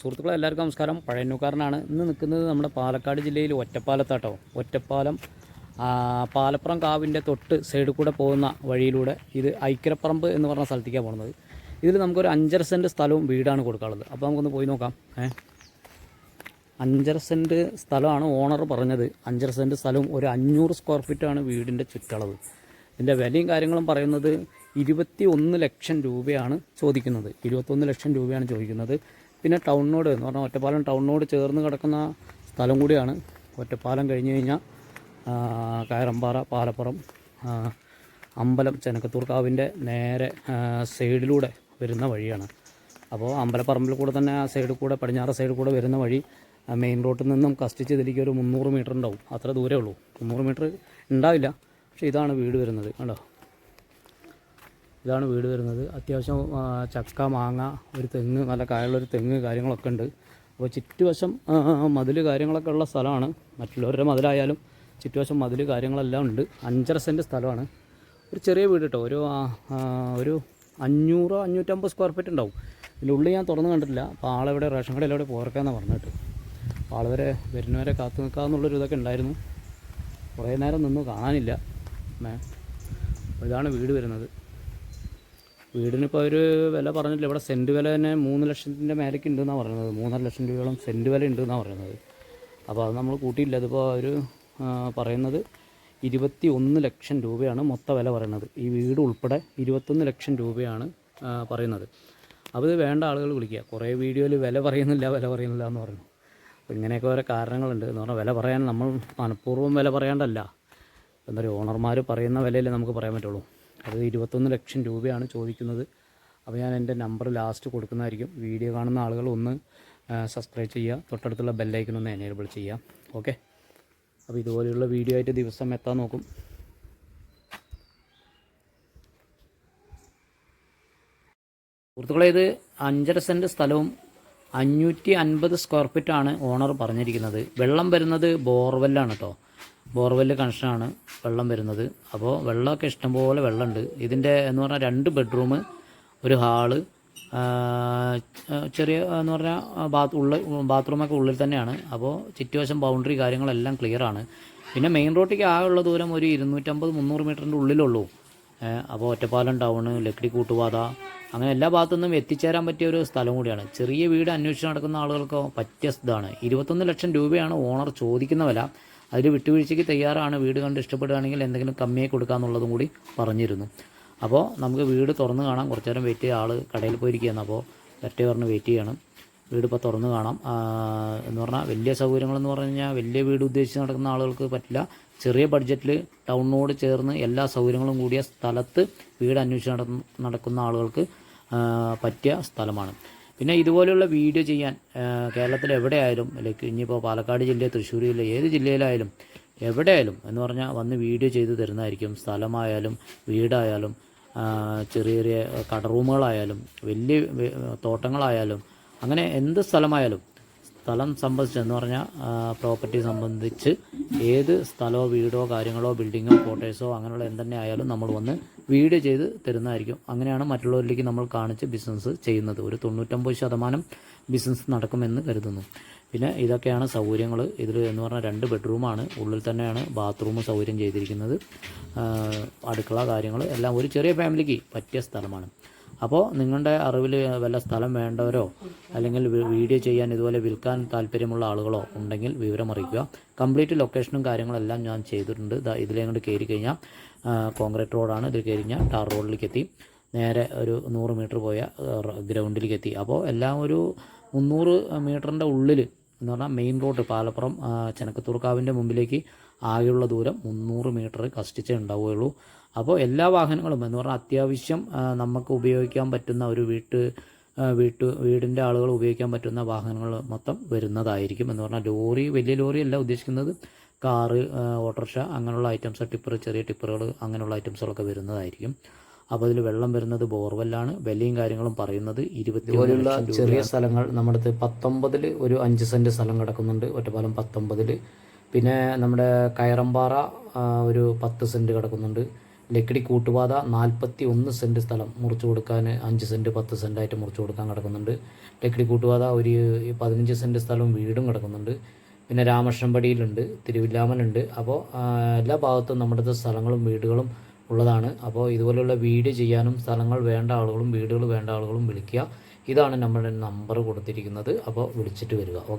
സുഹൃത്തുക്കളെ എല്ലാവർക്കും നമസ്കാരം. പഴയന്നൂക്കാരനാണ്. ഇന്ന് നിൽക്കുന്നത് നമ്മുടെ പാലക്കാട് ജില്ലയിൽ ഒറ്റപ്പാലത്താട്ടോ. ഒറ്റപ്പാലം പാലപ്പുറം കാവിന്റെ തൊട്ട് സൈഡിൽ കൂടെ പോകുന്ന വഴിയിലൂടെ ഇത് ഐക്കരപ്പറമ്പ് എന്ന് പറഞ്ഞ സ്ഥലത്തേക്കാണ് പോകുന്നത്. ഇതിൽ നമുക്കൊരു അഞ്ചര സെന്റ് സ്ഥലവും വീടാണ് കൊടുക്കാനുള്ളത്. അപ്പോൾ നമുക്കൊന്ന് പോയി നോക്കാം. ഏ? അഞ്ചര സെന്റ് സ്ഥലമാണ് ഓണർ പറഞ്ഞത്. അഞ്ചര സെന്റ് സ്ഥലവും ഒരു അഞ്ഞൂറ് സ്ക്വയർ ഫീറ്റാണ് വീടിന്റെ ചുറ്റളവ്. ഇതിന്റെ വിലയും കാര്യങ്ങളും പറയുന്നത് ഇരുപത്തി ഒന്ന് ലക്ഷം രൂപയാണ് ചോദിക്കുന്നത്. ഇരുപത്തൊന്ന് ലക്ഷം രൂപയാണ് ചോദിക്കുന്നത്. പിന്നെ ടൗണിനോട് എന്ന് പറഞ്ഞാൽ ഒറ്റപ്പാലം ടൗണിനോട് ചേർന്ന് കിടക്കുന്ന സ്ഥലം കൂടിയാണ്. ഒറ്റപ്പാലം കഴിഞ്ഞ് കഴിഞ്ഞാൽ കയറമ്പാറ പാലപ്പുറം അമ്പലം ചെനക്കത്തൂർക്കാവിന്റെ നേരെ സൈഡിലൂടെ വരുന്ന വഴിയാണ്. അപ്പോൾ അമ്പലപ്പറമ്പിൽ കൂടെ തന്നെ ആ സൈഡിൽ കൂടെ പടിഞ്ഞാറ് സൈഡിൽ കൂടെ വരുന്ന വഴി മെയിൻ റോഡിൽ നിന്നും കഷ്ടിച്ച് ഇതിലേക്ക് ഒരു മുന്നൂറ് മീറ്റർ ഉണ്ടാവും. അത്ര ദൂരമേ ഉള്ളൂ. മുന്നൂറ് മീറ്റർ ഉണ്ടാവില്ല. പക്ഷേ ഇതാണ് വീട് വരുന്നത്. കണ്ടോ? ഇതാണ് വീട് വരുന്നത്. അത്യാവശ്യം ചക്ക മാങ്ങ ഒരു തെങ്ങ് നല്ല കായുള്ളൊരു തെങ്ങ് കാര്യങ്ങളൊക്കെ ഉണ്ട്. അപ്പോൾ ചുറ്റുവശം മതിൽ കാര്യങ്ങളൊക്കെ ഉള്ള സ്ഥലമാണ്. മറ്റുള്ളവരുടെ മതിലായാലും ചുറ്റുവശം മതിൽ കാര്യങ്ങളെല്ലാം ഉണ്ട്. അഞ്ചര സെന്റ് സ്ഥലമാണ്. ഒരു ചെറിയ വീട് കേട്ടോ ഒരു ഒരു അഞ്ഞൂറോ അഞ്ഞൂറ്റമ്പത് സ്ക്വയർ ഫീറ്റ് ഉണ്ടാവും. ഇതിന്റെ ഉള്ളിൽ ഞാൻ തുറന്നു കണ്ടിട്ടില്ല. അപ്പോൾ ആളെവിടെ റേഷൻ കടയിൽ എവിടെ പോർക്കാന്നാണ് പറഞ്ഞിട്ട്. അപ്പോൾ ആൾ വരെ വരുന്നവരെ കാത്തു നിൽക്കാമെന്നുള്ളൊരു ഇതൊക്കെ ഉണ്ടായിരുന്നു. കുറേ നേരം നിന്നു. കാണാനില്ല. അപ്പോൾ ഇതാണ് വീട് വരുന്നത്. വീടിനിപ്പോൾ ഒരു വില പറഞ്ഞില്ല ഇവിടെ സെന്റ് വില തന്നെ മൂന്ന് ലക്ഷത്തിന്റെ മേലേക്ക് ഉണ്ടെന്നാണ് പറയുന്നത്. മൂന്നര ലക്ഷം രൂപയോളം സെന്റ് വില ഉണ്ടെന്നാണ് പറയുന്നത്. അപ്പോൾ അത് നമ്മൾ കൂട്ടിയില്ല അതിപ്പോൾ ഒരു പറയുന്നത് ഇരുപത്തി ഒന്ന് ലക്ഷം രൂപയാണ് മൊത്ത വില പറയുന്നത്. ഈ വീട് ഉൾപ്പെടെ ഇരുപത്തൊന്ന് ലക്ഷം രൂപയാണ് പറയുന്നത്. അപ്പോൾ വേണ്ട ആളുകൾ വിളിക്കുക. കുറേ വീഡിയോയിൽ വില പറയുന്നില്ല വില പറയുന്നില്ല എന്ന് പറഞ്ഞു. അപ്പോൾ ഇങ്ങനെയൊക്കെ ഓരോ കാരണങ്ങളുണ്ട് എന്ന് പറഞ്ഞാൽ വില പറയാൻ നമ്മൾ മനഃപൂർവം വില പറയാണ്ടല്ല. എന്താ പറയുക ഓണർമാർ പറയുന്ന വിലയിലേ നമുക്ക് പറയാൻ പറ്റുള്ളൂ. അത് ഇരുപത്തൊന്ന് ലക്ഷം രൂപയാണ് ചോദിക്കുന്നത്. അപ്പോൾ ഞാൻ എന്റെ നമ്പർ ലാസ്റ്റ് കൊടുക്കുന്നതായിരിക്കും. വീഡിയോ കാണുന്ന ആളുകൾ ഒന്ന് സബ്സ്ക്രൈബ് ചെയ്യുക. തൊട്ടടുത്തുള്ള ബെല്ലൈക്കൻ ഒന്ന് എനേബിൾ ചെയ്യുക. ഓക്കെ അപ്പോൾ ഇതുപോലെയുള്ള വീഡിയോ ആയിട്ട് ദിവസം എത്താൻ നോക്കും. സുഹൃത്തുക്കളെ ഇത് അഞ്ചര സെന്റ് സ്ഥലവും അഞ്ഞൂറ്റി അൻപത് സ്ക്വയർ ഫീറ്റാണ് ഓണർ പറഞ്ഞിരിക്കുന്നത്. വെള്ളം വരുന്നത് ബോർവെല്ലാണ് കേട്ടോ ബോർവെല്ല് കണക്ഷനാണ് വെള്ളം വരുന്നത്. അപ്പോൾ വെള്ളമൊക്കെ ഇഷ്ടംപോലെ വെള്ളമുണ്ട്. ഇതിന്റെ എന്ന് പറഞ്ഞാൽ രണ്ട് ബെഡ്റൂം ഒരു ഹാൾ ചെറിയ എന്ന് പറഞ്ഞാൽ ബാത്ത് ഉള്ളിൽ ബാത്റൂമൊക്കെ ഉള്ളിൽ തന്നെയാണ്. അപ്പോൾ ചുറ്റുവശം ബൗണ്ടറി കാര്യങ്ങളെല്ലാം ക്ലിയറാണ് പിന്നെ മെയിൻ റോഡിലേക്ക് ആകെയുള്ള ദൂരം ഒരു ഇരുന്നൂറ്റമ്പത് മുന്നൂറ് മീറ്ററിന്റെ ഉള്ളിലുള്ളൂ. അപ്പോൾ ഒറ്റപ്പാലം ടൗണ് ലക്കിടി കൂട്ടുപാത അങ്ങനെ എല്ലാ ഭാഗത്തു നിന്നും എത്തിച്ചേരാൻ പറ്റിയ ഒരു സ്ഥലം കൂടിയാണ്. ചെറിയ വീട് അന്വേഷിച്ച് നടക്കുന്ന ആളുകൾക്കോ പറ്റിയ ഇതാണ്. ഇരുപത്തൊന്ന് ലക്ഷം രൂപയാണ് ഓണർ ചോദിക്കുന്ന വില. അതിൽ വിട്ടുവീഴ്ചയ്ക്ക് തയ്യാറാണ്. വീട് കണ്ട് ഇഷ്ടപ്പെടുകയാണെങ്കിൽ എന്തെങ്കിലും കമ്മിയായി കൊടുക്കാമെന്നുള്ളതും കൂടി പറഞ്ഞിരുന്നു. അപ്പോൾ നമുക്ക് വീട് തുറന്ന് കാണാം. കുറച്ച് നേരം വെയിറ്റ് ചെയ്യുക. ആൾ കടയിൽ പോയിരിക്കുകയാണ്. അപ്പോൾ വരട്ടെ പറഞ്ഞ് വെയിറ്റ് ചെയ്യണം. വീട് ഇപ്പോൾ തുറന്ന് കാണാം. എന്ന് പറഞ്ഞാൽ വലിയ സൗകര്യങ്ങളെന്ന് പറഞ്ഞു കഴിഞ്ഞാൽ വലിയ വീട് ഉദ്ദേശിച്ച് നടക്കുന്ന ആളുകൾക്ക് പറ്റില്ല. ചെറിയ ബഡ്ജറ്റിൽ ടൗണിനോട് ചേർന്ന് എല്ലാ സൗകര്യങ്ങളും കൂടിയ സ്ഥലത്ത് വീട് അന്വേഷിച്ച് നടക്കുന്ന നടക്കുന്ന ആളുകൾക്ക് പറ്റിയ സ്ഥലമാണ്. പിന്നെ ഇതുപോലെയുള്ള വീഡിയോ ചെയ്യാൻ കേരളത്തിൽ എവിടെയായാലും ലൈക്ക് ഇനിയിപ്പോൾ പാലക്കാട് ജില്ല തൃശ്ശൂർ ജില്ല ഏത് ജില്ലയിലായാലും എവിടെയായാലും എന്ന് പറഞ്ഞാൽ വന്ന് വീഡിയോ ചെയ്ത് തരുന്നതായിരിക്കും. സ്ഥലമായാലും വീടായാലും ചെറിയ ചെറിയ കടറൂമുകളായാലും വലിയ തോട്ടങ്ങളായാലും അങ്ങനെ എന്ത് സ്ഥലമായാലും സ്ഥലം സംബന്ധിച്ച് എന്ന് പറഞ്ഞാൽ പ്രോപ്പർട്ടി സംബന്ധിച്ച് ഏത് സ്ഥലമോ വീടോ കാര്യങ്ങളോ ബിൽഡിങ്ങോ കോട്ടേഴ്സോ അങ്ങനെയുള്ള എന്തെന്നെ ആയാലും നമ്മൾ വന്ന് വീഡിയോ ചെയ്ത് തരുന്നതായിരിക്കും. അങ്ങനെയാണ് മറ്റുള്ളവരിലേക്ക് നമ്മൾ കാണിച്ച് ബിസിനസ് ചെയ്യുന്നത്. ഒരു തൊണ്ണൂറ്റൊമ്പത് ശതമാനം ബിസിനസ് നടക്കുമെന്ന് കരുതുന്നു. പിന്നെ ഇതൊക്കെയാണ് സൗകര്യങ്ങൾ ഇതിൽ എന്ന് പറഞ്ഞാൽ രണ്ട് ബെഡ്റൂമാണ് ഉള്ളിൽ തന്നെയാണ് ബാത്റൂം സൗകര്യം ചെയ്തിരിക്കുന്നത്. അടുക്കള കാര്യങ്ങൾ എല്ലാം ഒരു ചെറിയ ഫാമിലിക്ക് പറ്റിയ സ്ഥലമാണ്. അപ്പോൾ നിങ്ങളുടെ അറിവിൽ വല്ല സ്ഥലം വേണ്ടവരോ അല്ലെങ്കിൽ വീഡിയോ ചെയ്യാൻ ഇതുപോലെ വിൽക്കാൻ താല്പര്യമുള്ള ആളുകളോ ഉണ്ടെങ്കിൽ വിവരം അറിയിക്കുക. കംപ്ലീറ്റ് ലൊക്കേഷനും കാര്യങ്ങളെല്ലാം ഞാൻ ചെയ്തിട്ടുണ്ട്. ഇതിലേ കൊണ്ട് കയറി കഴിഞ്ഞാൽ കോൺക്രീറ്റ് റോഡാണ് ഇതിൽ കയറി കഴിഞ്ഞാൽ ടാർ റോഡിലേക്ക് എത്തി. നേരെ ഒരു നൂറ് മീറ്റർ പോയ ഗ്രൗണ്ടിലേക്ക് എത്തി. അപ്പോൾ എല്ലാം ഒരു മുന്നൂറ് മീറ്ററിന്റെ ഉള്ളിൽ എന്ന് പറഞ്ഞാൽ മെയിൻ റോഡ് പാലപ്പുറം ചെനക്കത്തൂർക്കാവിന്റെ മുമ്പിലേക്ക് ആകെയുള്ള ദൂരം മുന്നൂറ് മീറ്റർ കഷ്ടിച്ചേ ഉണ്ടാവുകയുള്ളൂ. അപ്പോൾ എല്ലാ വാഹനങ്ങളും എന്ന് പറഞ്ഞാൽ അത്യാവശ്യം നമുക്ക് ഉപയോഗിക്കാൻ പറ്റുന്ന ഒരു വീട്ട് വീട്ട് വീടിന്റെ ആളുകൾ ഉപയോഗിക്കാൻ പറ്റുന്ന വാഹനങ്ങൾ മൊത്തം വരുന്നതായിരിക്കും എന്ന് പറഞ്ഞാൽ ലോറി വലിയ ലോറി അല്ല ഉദ്ദേശിക്കുന്നത്. കാറ് ഓട്ടോറിക്ഷ അങ്ങനെയുള്ള ഐറ്റംസ് ടിപ്പർ ചെറിയ ടിപ്പറുകൾ അങ്ങനെയുള്ള ഐറ്റംസുകളൊക്കെ വരുന്നതായിരിക്കും. അപ്പോൾ അതിൽ വെള്ളം വരുന്നത് ബോർവെല്ലാണ്. വിലയും കാര്യങ്ങളും പറയുന്നത് ഇരുപത്തി ചെറിയ സ്ഥലങ്ങൾ നമ്മുടെ അടുത്ത് പത്തൊമ്പതിൽ ഒരു അഞ്ച് സെന്റ് സ്ഥലം കിടക്കുന്നുണ്ട്. ഒറ്റപ്പാലം പത്തൊമ്പതിൽ പിന്നെ നമ്മുടെ കയറമ്പാറ ഒരു പത്ത് സെന്റ് കിടക്കുന്നുണ്ട്. ലക്കിടി കൂട്ടുപാത നാൽപ്പത്തി ഒന്ന് സെന്റ് സ്ഥലം മുറിച്ചു കൊടുക്കാൻ അഞ്ച് സെന്റ് പത്ത് ആയിട്ട് മുറിച്ചു കൊടുക്കാൻ കിടക്കുന്നുണ്ട്. ലക്കിടി കൂട്ടുപാത ഒരു പതിനഞ്ച് സെന്റ് സ്ഥലവും വീടും കിടക്കുന്നുണ്ട്. പിന്നെ രാമകൃഷ്ണൻപടിയിലുണ്ട് തിരുവില്ലാമനുണ്ട്. അപ്പോൾ എല്ലാ ഭാഗത്തും നമ്മുടെ സ്ഥലങ്ങളും വീടുകളും ഉള്ളതാണ്. അപ്പോൾ ഇതുപോലെയുള്ള വീഡിയോ ചെയ്യാനും സ്ഥലങ്ങൾ വേണ്ട ആളുകളും വീടുകൾ വേണ്ട ആളുകളും വിളിക്കുക. ഇതാണ് നമ്മുടെ നമ്പർ കൊടുത്തിരിക്കുന്നത്. അപ്പോൾ വിളിച്ചിട്ട് വരിക. ഓക്കെ